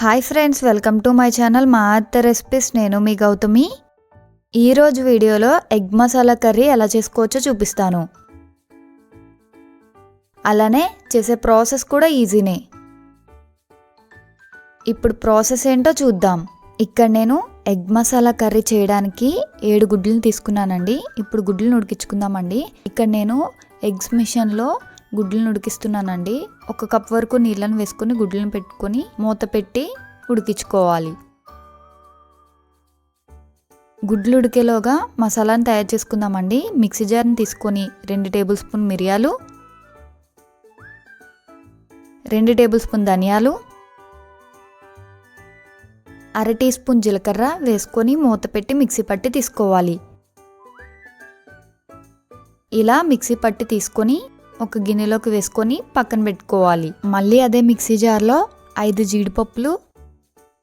Hi friends welcome to my channel మా అత్త recipes. నేను మీ గౌతమి. ఈరోజు వీడియోలో ఎగ్ మసాలా కర్రీ ఎలా చేసుకోవచ్చో చూపిస్తాను. అలానే చేసే ప్రాసెస్ కూడా ఈజీనే. ఇప్పుడు ప్రాసెస్ ఏంటో చూద్దాం. ఇక్కడ నేను ఎగ్ మసాలా కర్రీ చేయడానికి ఏడు గుడ్లను తీసుకున్నానండి. ఇప్పుడు గుడ్లను ఉడికించుకుందామండి. ఇక్కడ నేను ఎగ్స్ మిషన్లో గుడ్లను ఉడికిస్తున్నానండి ఒక కప్ వరకు నీళ్ళని వేసుకొని గుడ్లను పెట్టుకొని మూత పెట్టి ఉడికించుకోవాలి. గుడ్లు ఉడికేలోగా మసాలాను తయారు చేసుకుందామండి. మిక్సీ జార్ని తీసుకొని రెండు టేబుల్ స్పూన్ మిరియాలు రెండు టేబుల్ స్పూన్ ధనియాలు అర టీ స్పూన్ జీలకర్ర వేసుకొని మూత పెట్టి మిక్సీ పట్టి తీసుకోవాలి. ఇలా మిక్సీ పట్టి తీసుకొని ఒక గిన్నెలోకి వేసుకొని పక్కన పెట్టుకోవాలి. మళ్ళీ అదే మిక్సీ జార్లో ఐదు జీడిపప్పులు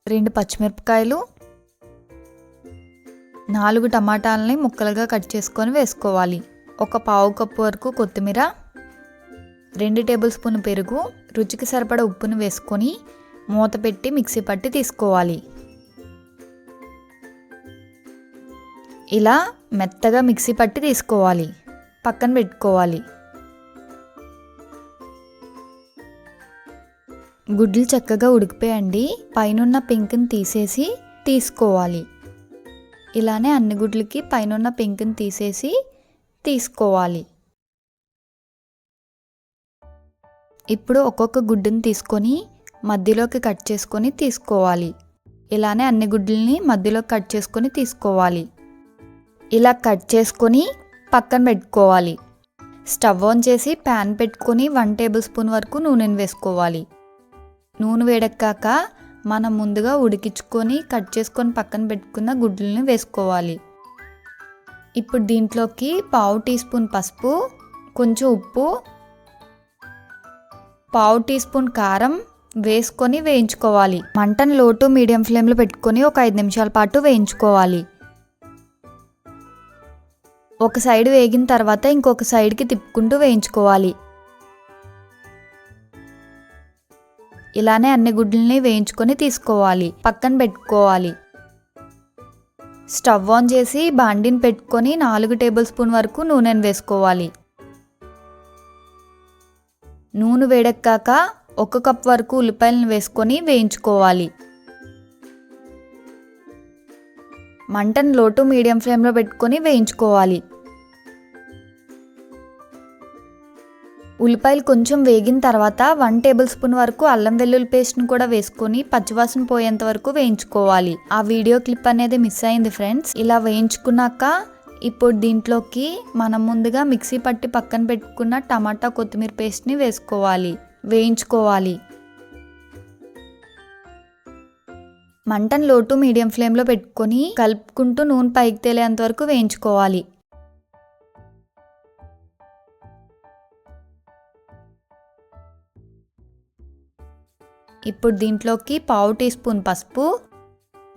రెండు పచ్చిమిరపకాయలు నాలుగు టమాటాలని ముక్కలుగా కట్ చేసుకొని వేసుకోవాలి. ఒక పావు కప్పు వరకు కొత్తిమీర రెండు టేబుల్ స్పూన్ పెరుగు రుచికి సరిపడ ఉప్పును వేసుకొని మూత పెట్టి మిక్సీ పట్టి తీసుకోవాలి. ఇలా మెత్తగా మిక్సీ పట్టి తీసుకోవాలి. పక్కన పెట్టుకోవాలి. గుడ్లు చక్కగా ఉడికిపోయండి. పైనున్న పెంకుని తీసేసి తీసుకోవాలి. ఇలానే అన్ని గుడ్లకి పైనున్న పెంకుని తీసేసి తీసుకోవాలి. ఇప్పుడు ఒక్కొక్క గుడ్డుని తీసుకొని మధ్యలోకి కట్ చేసుకొని తీసుకోవాలి. ఇలానే అన్ని గుడ్లని మధ్యలో కట్ చేసుకొని తీసుకోవాలి. ఇలా కట్ చేసుకొని పక్కన పెట్టుకోవాలి. స్టవ్ ఆన్ చేసి ప్యాన్ పెట్టుకొని వన్ టేబుల్ స్పూన్ వరకు నూనెను వేసుకోవాలి. నూనె వేడెక్కాక మనం ముందుగా ఉడికించుకొని కట్ చేసుకొని పక్కన పెట్టుకున్న గుడ్లని వేసుకోవాలి. ఇప్పుడు దీంట్లోకి పావు టీ స్పూన్ పసుపు కొంచెం ఉప్పు పావు టీ స్పూన్ కారం వేసుకొని వేయించుకోవాలి. మంటను లో టు మీడియం ఫ్లేమ్లో పెట్టుకొని ఒక ఐదు నిమిషాల పాటు వేయించుకోవాలి. ఒక సైడ్ వేగిన తర్వాత ఇంకొక సైడ్కి తిప్పుకుంటూ వేయించుకోవాలి. ఇలానే అన్ని గుడ్లని వేయించుకొని తీసుకోవాలి. పక్కన పెట్టుకోవాలి. స్టవ్ ఆన్ చేసి బాండిని పెట్టుకొని నాలుగు టేబుల్ స్పూన్ వరకు నూనెను వేసుకోవాలి. నూనె వేడెక్కాక ఒక కప్ వరకు ఉల్లిపాయలను వేసుకొని వేయించుకోవాలి. మంటను లోటు మీడియం ఫ్లేమ్లో పెట్టుకొని వేయించుకోవాలి. ఉల్లిపాయలు కొంచెం వేగిన తర్వాత వన్ టేబుల్ స్పూన్ వరకు అల్లం వెల్లుల్లి పేస్ట్ని కూడా వేసుకొని పచ్చివాసన పోయేంత వరకు వేయించుకోవాలి. ఆ వీడియో క్లిప్ అనేది మిస్ అయింది ఫ్రెండ్స్. ఇలా వేయించుకున్నాక ఇప్పుడు దీంట్లోకి మనం ముందుగా మిక్సీ పట్టి పక్కన పెట్టుకున్న టమాటా కొత్తిమీర పేస్ట్ని వేసుకోవాలి. వేయించుకోవాలి. మంటను లోటు మీడియం ఫ్లేమ్లో పెట్టుకొని కలుపుకుంటూ నూనె పైకి తేలేంత వరకు వేయించుకోవాలి. ఇప్పుడు దీంట్లోకి పావు టీ స్పూన్ పసుపు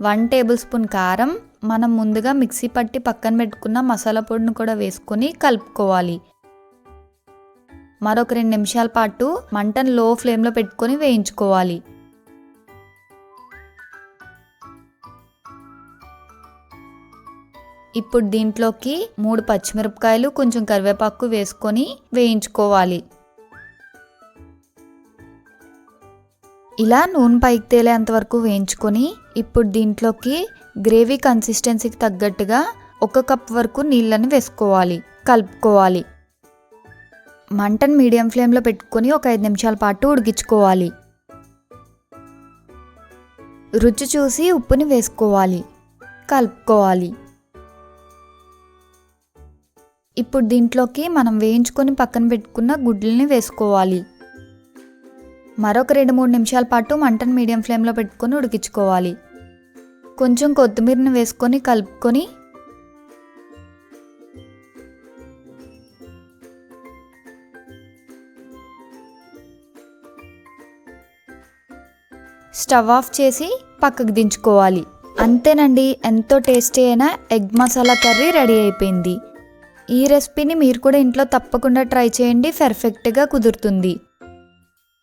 వన్ టేబుల్ స్పూన్ కారం. మనం ముందుగా మిక్సీ పట్టి పక్కన పెట్టుకున్న మసాలా పొడిని కూడా వేసుకొని కలుపుకోవాలి. మరొక రెండు నిమిషాల పాటు మంటను లో ఫ్లేమ్లో పెట్టుకొని వేయించుకోవాలి. ఇప్పుడు దీంట్లోకి మూడు పచ్చిమిరపకాయలు కొంచెం కరివేపాకు వేసుకొని వేయించుకోవాలి. ఇలా నూనె పైకి తేలేంత వరకు వేయించుకొని ఇప్పుడు దీంట్లోకి గ్రేవీ కన్సిస్టెన్సీకి తగ్గట్టుగా ఒక కప్ వరకు నీళ్ళని వేసుకోవాలి కలుపుకోవాలి. మంటను మీడియం ఫ్లేమ్లో పెట్టుకొని ఒక ఐదు నిమిషాల పాటు ఉడికించుకోవాలి. రుచి చూసి ఉప్పుని వేసుకోవాలి కలుపుకోవాలి. ఇప్పుడు దీంట్లోకి మనం వేయించుకొని పక్కన పెట్టుకున్న గుడ్లని వేసుకోవాలి. మరొక రెండు మూడు నిమిషాల పాటు మంటను మీడియం ఫ్లేమ్లో పెట్టుకొని ఉడికించుకోవాలి. కొంచెం కొత్తిమీరని వేసుకొని కలుపుకొని స్టవ్ ఆఫ్ చేసి పక్కకు దించుకోవాలి. అంతేనండి ఎంతో టేస్టీ అయిన ఎగ్ మసాలా కర్రీ రెడీ అయిపోయింది. ఈ రెసిపీని మీరు కూడా ఇంట్లో తప్పకుండా ట్రై చేయండి పర్ఫెక్ట్గా కుదురుతుంది.